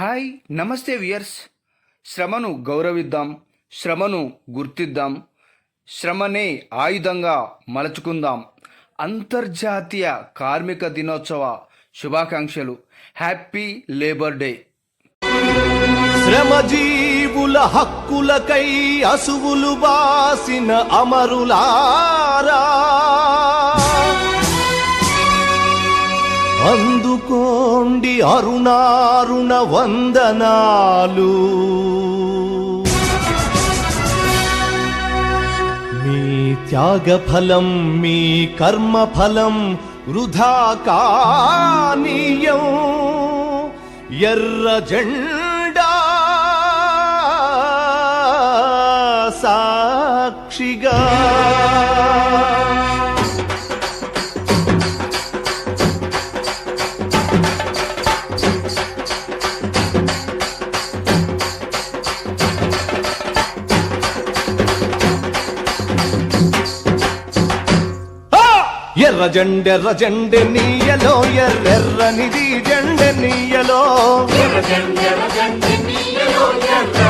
Hi నమస్తే weirs శ్రమను గౌరవిద్దాం శ్రమను గుర్తిద్దాం శ్రమనే ఆయుధంగా మలచుకుందాం. అంతర్జాతీయ కార్మిక దినోత్సవ శుభాకాంక్షలు. Happy labour day. శ్రమజీవుల హక్కులకై అసువులు బాసిన అమరులా అందుకోండి అరుణారుణ వందనాలు. మీ త్యాగఫలం మీ కర్మఫలం వృధా కానీయం ఎర్ర జెండా సాక్షిగా ఎర్ర జెండెర్ర జెండె నీయలో ఎర్రెర్రనిది జెండె నీయలో. ఎర్ర జెండె ఎర్ర జెండె నీయలో ఎర్ర